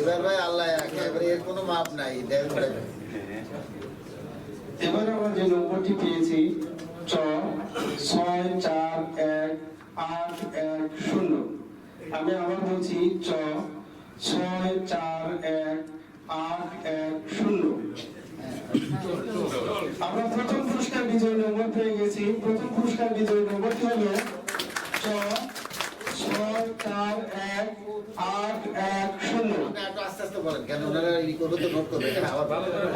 এবার ভাই আল্লাহ একেবারে এর কোনো মাপ নাই। এবার আমরা যে নম্বরটি পেয়েছি চ ছয়, চার, এক, আট, এক, শূন্য। আমি আবার বলছি চ ছয়, চার, এক, আট, এক, শূন্য। আমরা প্রথম পুরস্কার বিজয়ী নম্বর পেয়ে গেছি। প্রথম পুরস্কার বিজয়ী নম্বরটি হলো চ চার এক আট এক শূন্য।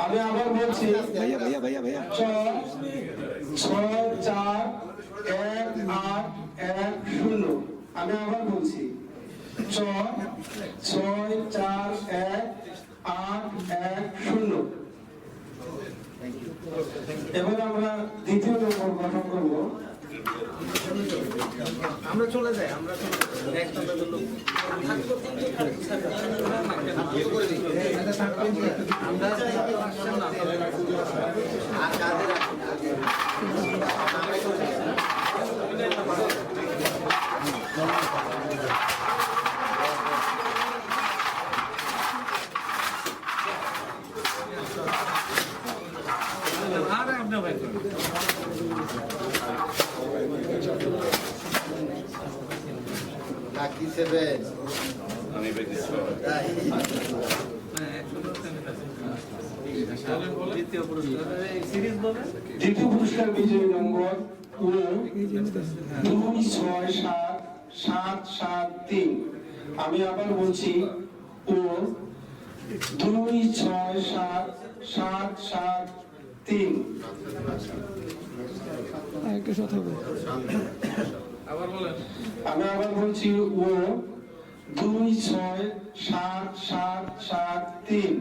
আমি আবার বলছি ছয় ছয় চার এক আট এক শূন্য আমি আবার বলছি ছয় ছয় চার এক আট এক শূন্য। এবার আমরা দ্বিতীয় নম্বর গঠন করব। আমরা চলে যাই আমরা আর রাখি আমরা চলে যাই লাকি সেভেন তাই। দ্বিতীয় পুরস্কার বিজয়ী নম্বর দুই ছয় সাত সাত সাত তিন। আমি আবার বলছি ও দুই ছয় সাত সাত সাত তিন। আরেকটা সাথে হবে। আমি আবার বলছি ও দুই ছয় সাত সাত সাত তিন।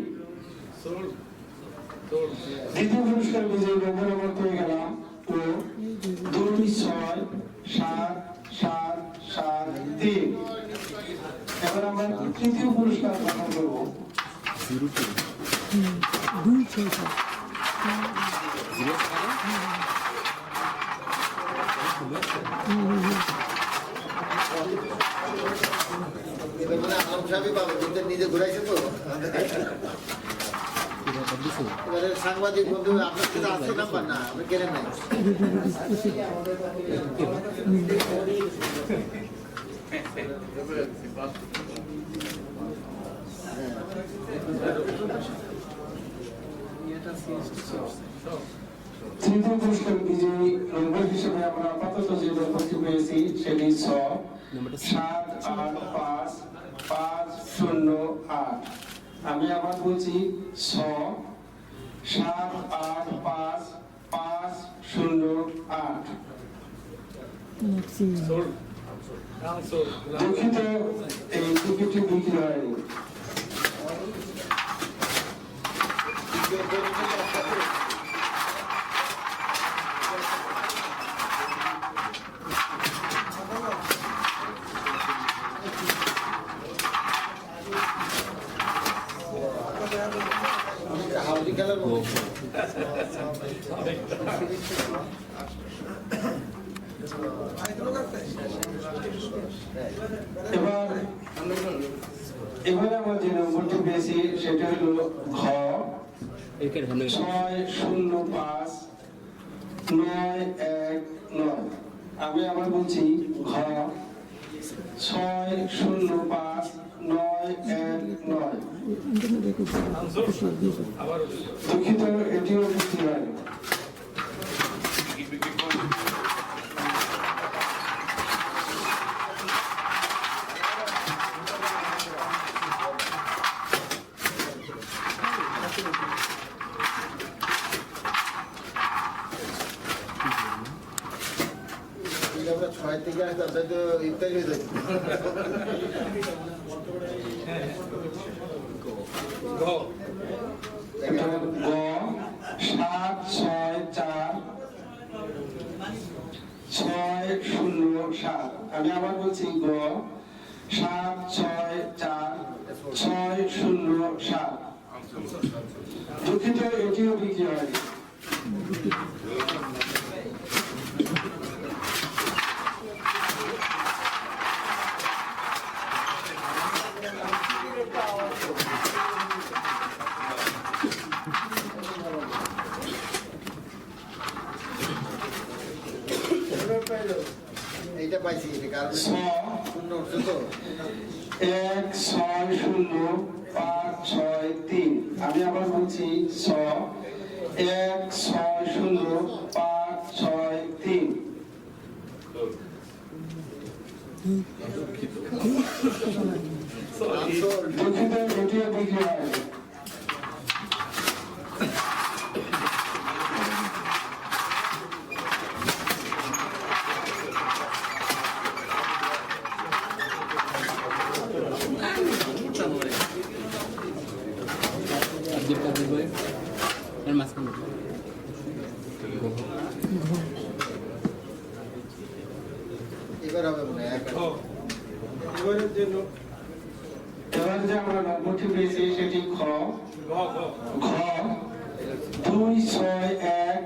দ্বিতীয় পুরস্কার বিজয়ী নম্বর আমার পেয়ে গেলাম। ও দুই ছয় সাত সাত সাত তিন। এবার আমরা তৃতীয় পুরস্কার গ্রহণ করব। দুই ছয় সাত এবার কিন্তু নিজে ঘুরাইছে তো। এবারে সাংবাদিক বন্ধু, আপনার কাছে আসতো না, আপনি কেনেন তৃতীয় পুরস্কার বিজয়ী নম্বর হিসেবে আমরা আপাতত যে নম্বরটি পেয়েছি সেটি ছ, সাত, আট, পাঁচ পাঁচ শূন্য আট। আমি আবার বলছি ছ সাত আট পাঁচ পাঁচ শূন্য আট। দুঃখিত এই টিকিটটি বিক্রি হয়নি হাউজি খেলার মতো এবার এবারে আমরা যে নম্বরটি পেয়েছি সেটা হলো ঘ ছয় শূন্য পাঁচ নয় এক নয়। আমি আবার বলছি ঘ ছয় শূন্য পাঁচ নয় এক নয়। দুঃখিত এটিও বুঝতে পারি ঠিক আমরা ছয় থেকে আসতে আপনার তো ইফতারি হয়ে যাবে গ। সাত, ছয়, চার, ছয়, শূন্য, সাত। আমি আবার বলছি, গ, সাত, ছয়, চার, ছয়, শূন্য, সাত। দুঃখিত, এটিও বিক্রি হয়নি এইটা পাইছি এক ছয় শূন্য পাঁচ ছয় তিন। আমি আবার বলছি ছ। এক ছয় শূন্য পাঁচ ছয় তিন। দুঃখিত দুটি বিক্রি হয় এবার হবে মনে হয়। এক এবার যে আমরা নম্বরটি পেয়েছি সেটি খ। ঘ দুই ছয় এক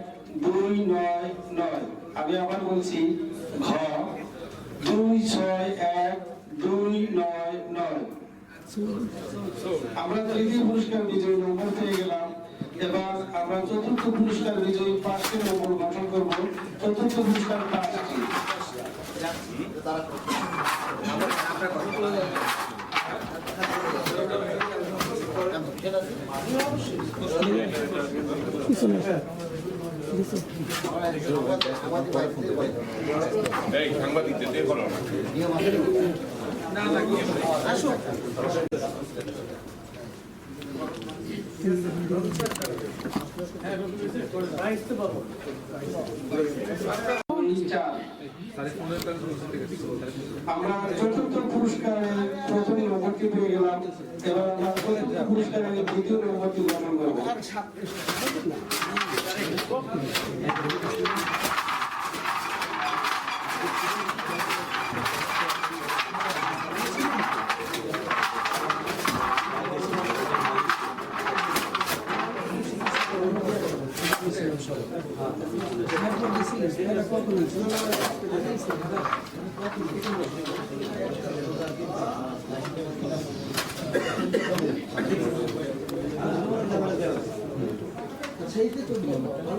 দুই নয় নয়। আমি আবার বলছি ঘ দুই ছয় এক দুই নয় নয়। আমরা তৃতীয় পুরস্কার বিজয়ী নম্বর পেয়ে গেলাম। এবার আমরা চতুর্থ পুরস্কার বিজয়ী পাঁচটি নম্বর গঠন করব। চতুর্থ পুরস্কার পাঁচটি সাংবাদিকদের দিয়ে না। চার। আমরা চতুর্থ পুরস্কারের প্রথম নম্বরটি পেয়ে গেলাম, এবার আমরা চতুর্থ পুরস্কারের দ্বিতীয় নম্বরটি গ্রহণ করব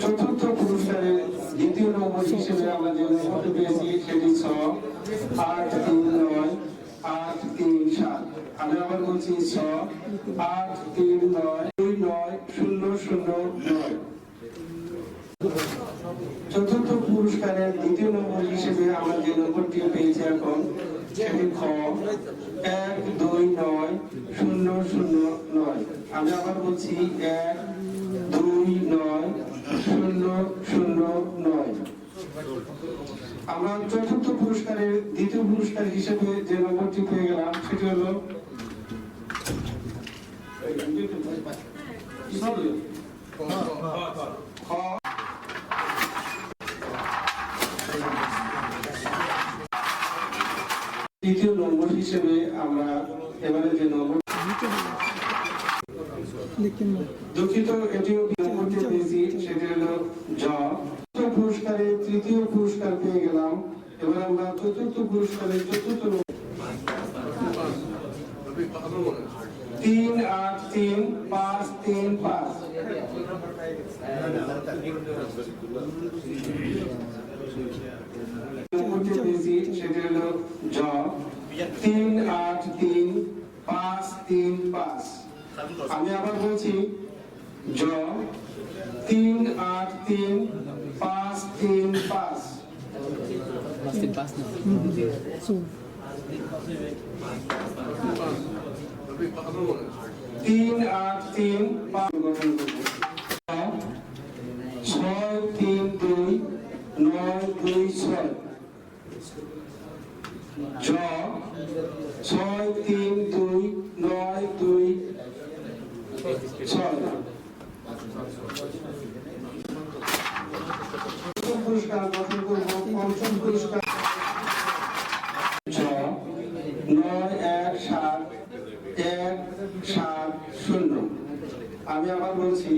চতুর্থ পুরস্কারের দ্বিতীয় নম্বর হিসেবে আমরা যে নম্বরটি পেয়েছি সেটি ছ আট তিন নয় আট তিন সাত আমি আবার বলছি ছ তিন, নয়, দুই, নয়, শূন্য শূন্য, নয়। চতুর্থ পুরস্কারের দ্বিতীয় নম্বর হিসেবে আমরা যে নম্বরটি পেয়েছি এখন, সেটি খ। এক, দুই, নয়, শূন্য শূন্য, নয়। আমি আবার বলছি এক, দুই, নয়, শূন্য শূন্য, নয়। আমরা চতুর্থ পুরস্কারের দ্বিতীয় পুরস্কার হিসেবে যে খ তৃতীয় নম্বর হিসেবে আমরা এবারে যে নম্বর দুঃখিত, এটিও নম্বরটি পেয়েছি সেটি হলো জ। পুরস্কারে তৃতীয় পুরস্কার পেয়ে গেলাম। এবার আমরা চতুর্থ পুরস্কারে চতুর্থ নম্বর- তিন আট তিন পাঁচ তিন পাঁচ নম্বরটি পেয়েছি তিন আট তিন পাঁচ তিন পাঁচ আমি আবার বলছি, জ, তিন আট তিন পাঁচ তিন পাঁচ। তিন আট তিন পাঁচ। দুই ছয় ছয় তিন দুই নয় দুই ছয় পুরস্কার গঠন করব পঞ্চম নয় এক সাত এক সাত শূন্য আমি আবার বলছি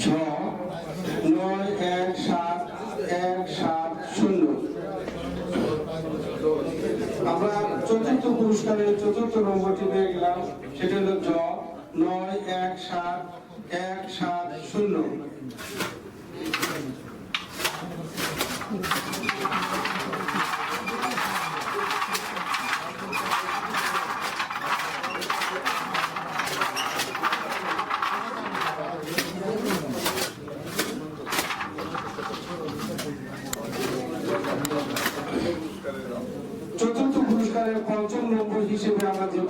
ছ নয়, এক, সাত এক, সাত শূন্য আমরা চতুর্থ পুরস্কারের চতুর্থ নম্বরটি পেয়ে গেলাম। সেটা হলো জ, নয়, এক, সাত এক, সাত, শূন্য। নম্বর হিসেবে আমরা যে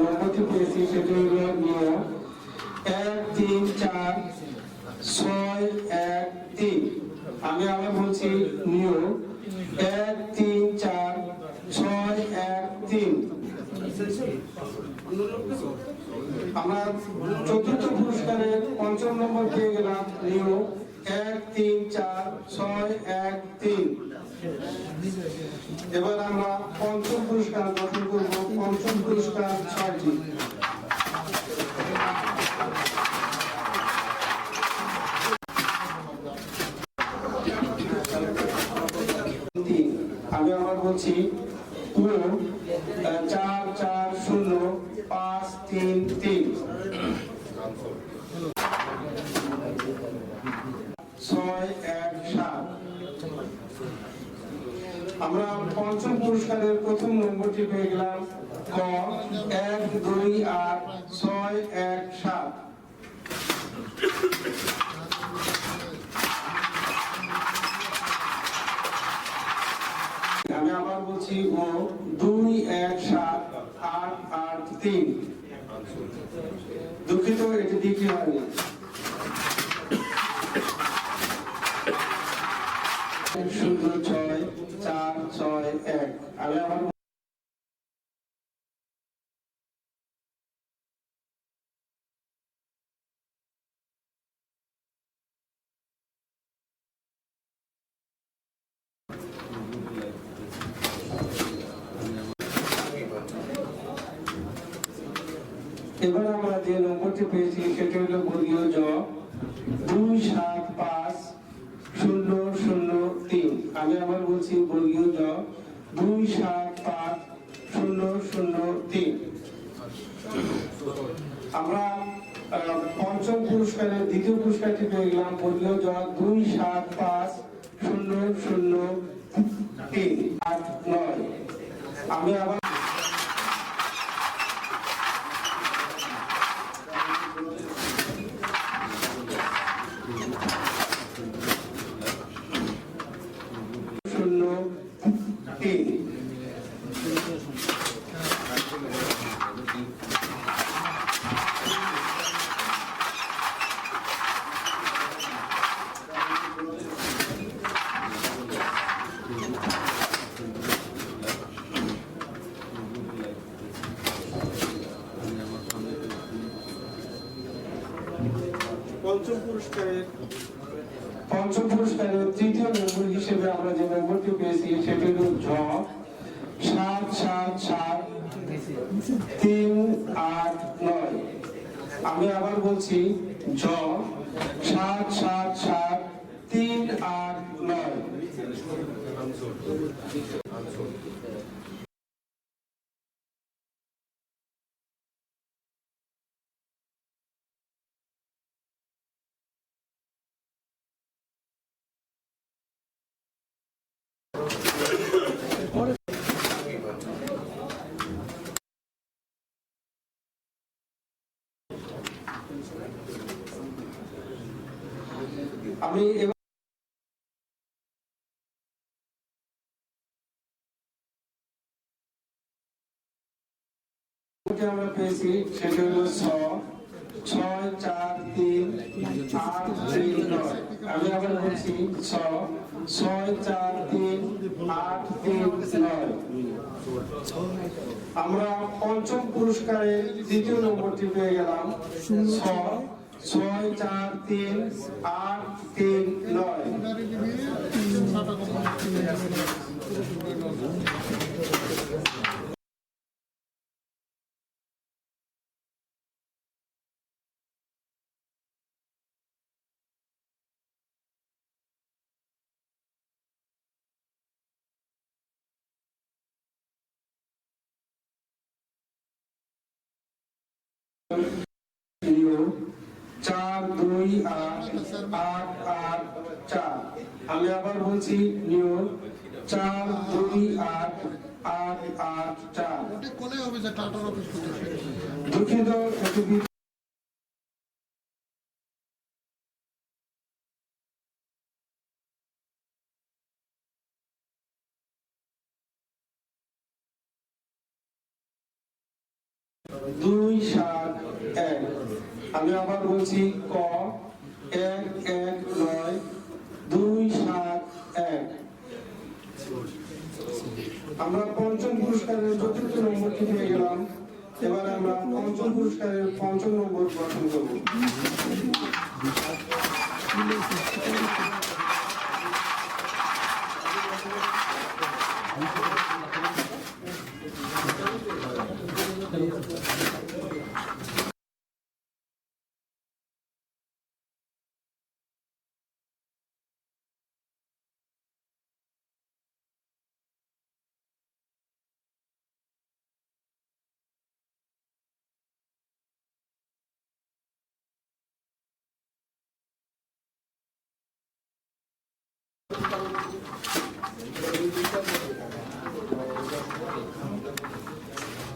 নম্বরটি পেয়েছি সেটি হলো নিয়ম এক তিন চার ছয় এক তিন। আমি আবার বলছি নিয়ম এক তিন চার ছয় এক তিন। আমরা চতুর্থ পুরস্কারের পঞ্চম নম্বর পেয়ে গেলাম নিউ এক তিন চার ছয় এক তিন। এবার আমরা পঞ্চম পুরস্কার গঠন করব, পঞ্চম পুরস্কার ছয়টি। আমি আবার বলছি পুরো চার চার, শূন্য, পাঁচ, তিন তিন ছয় এক সাত আমরা পঞ্চম পুরস্কারের প্রথম নম্বরটি পেয়ে ক এক, দুই, আট, ছয়, এক, সাত। আমি আবার বলছি ও দুই, এক, সাত, আট আট, তিন। দুঃখিত, এটি দ্বিতীয় হয়নি। এবার আমরা যে নম্বরটি পেয়েছি, সেটা হলো বর্গীয় জ দুই সাত পাঁচ শূন্য শূন্য তিন। আমি আবার বলছি বর্গীয় জ দুই সাত পাঁচ শূন্য শূন্য তিন। আমরা পঞ্চম পুরস্কারের দ্বিতীয় পুরস্কারটি পেয়ে গেলাম বর্গীয় জ দুই সাত পাঁচ শূন্য শূন্য তিন। আট নয়। আমি আবার শূন্য তিন পঞ্চম পুরস্কারের পঞ্চম পুরস্কারের তৃতীয় নম্বর হিসেবে আমরা যে নম্বরটি পেয়েছি সেটি হল ঝ সাত সাত সাত তিন আট নয় আমি আবার বলছি ঝ সাত সাত সাত তিন আট নয় আমি আমরা পেয়েছি হলো ছ, ছয়, চার, তিন, আট তিন নয়। আমি আবার বলছি ছ, ছয়, চার, তিন, আট, তিন, নয়। আমরা পঞ্চম পুরস্কারের দ্বিতীয় নম্বরটি পেয়ে গেলাম। ছ ছয় চার তিন আট তিন নয়। জিরো চার, দুই, আট আট আট, চার। আমি আবার বলছি নিউ চার, দুই, আট আট আট, চার। দুঃখিত, একটু দুই আমি আবার বলছি ক, এক এক, নয়, দুই, সাত, এক। আমরা পঞ্চম পুরস্কারের চতুর্থ নম্বর পেয়ে গেলাম এবার আমরা পঞ্চম পুরস্কারের পঞ্চম নম্বর গঠন করব।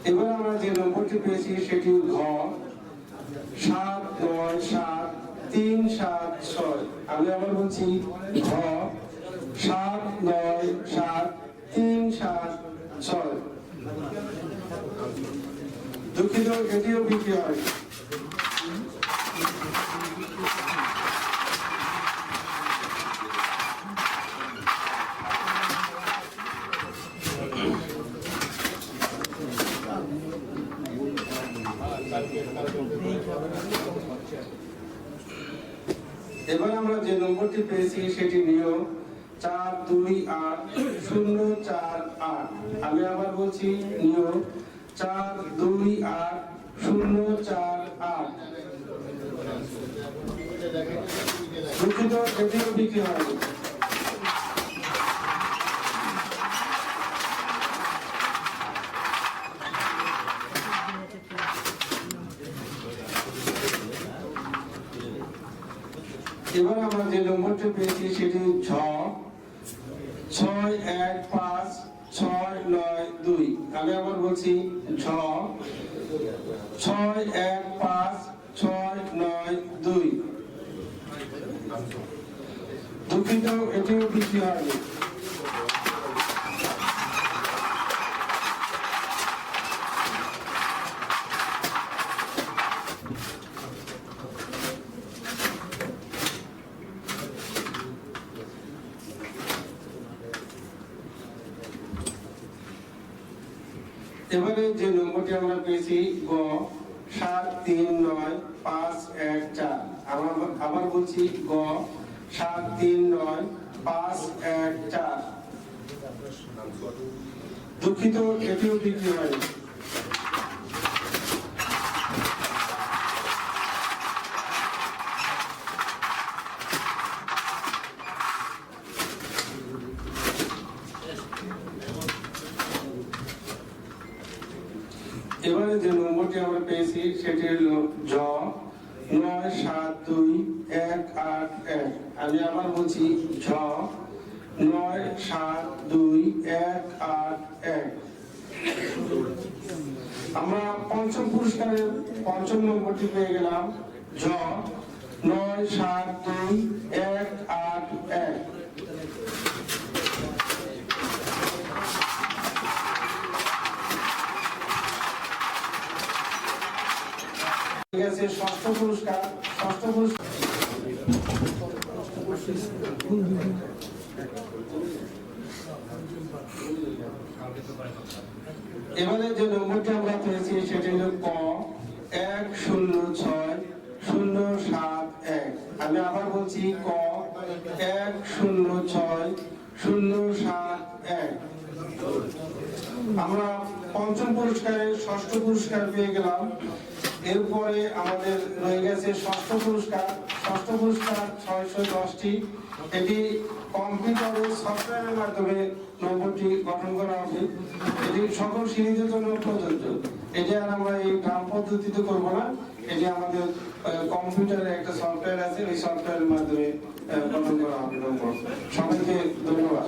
এবার আমরা যে নম্বরটি পেয়েছি, সেটি ঘ সাত নয় সাত তিন সাত ছয়। আমি আবার বলছি, ঘ সাত নয় সাত তিন সাত ছয়। দুঃখিত, এটিও বিক্রি হয় এবার আমরা যে নম্বরটি পেয়েছি সেটি নিও চার দুই আট শূন্য চার আট। আমি আবার বলছি নিও চার দুই আট শূন্য চার আট। দুঃখিত এটিও বিক্রি হয়নি। এবার আমরা যে নম্বরটা পেয়েছি সেটি ছ। ছয় এক পাঁচ ছয় নয় দুই। আমি আবার বলছি ছ। ছয় এক পাঁচ ছয় নয় দুই। দুঃখিত, এটিও বৃষ্টি হয়নি। এবারে যে নম্বরটি আমরা পেয়েছি, গ, সাত, তিন, নয়, পাঁচ, এক, চার। আবার আবার বলছি, গ, সাত, তিন, নয়, পাঁচ, এক, চার। দুঃখিত, এটিও বিক্রি হয়নি এবারে যে নম্বরটি আমরা পেয়েছি সেটি হলো জ নয় সাত দুই এক এক। আমি আবার বলছি ঝ, নয়, সাত, দুই, এক, আট, এক। আমরা পঞ্চম পুরস্কারের পঞ্চম নম্বরটি পেয়ে গেলাম। ঝ, নয়, সাত, দুই, এক, আট, এক। ঠিক আছে, ষষ্ঠ পুরস্কার ষষ্ঠ পুরস্কার। এবারে যে নম্বরটি আমরা পেয়েছি সেটি হলো ক, এক শূন্য ছয় শূন্য সাত এক। আমি আবার বলছি ক, এক শূন্য ছয় শূন্য সাত এক। আমরা পঞ্চম পুরস্কারে ষষ্ঠ পুরস্কার পেয়ে গেলাম। এরপরে আমাদের রয়ে গেছে ষষ্ঠ পুরস্কার। ষষ্ঠ পুরস্কার ছয়শো দশটি। এটি কম্পিউটারের সফটওয়্যারের মাধ্যমে নম্বরটি গঠন করা হবে। এটি সকল সিরিজের জন্য প্রযোজ্য। এটি আর আমরা এই গ্রাম পদ্ধতিতে করব না। এটি আমাদের কম্পিউটারে একটা সফটওয়্যার আছে। ওই সফটওয়্যারের মাধ্যমে গঠন করা হবে নম্বর সবাইকে ধন্যবাদ।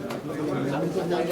তো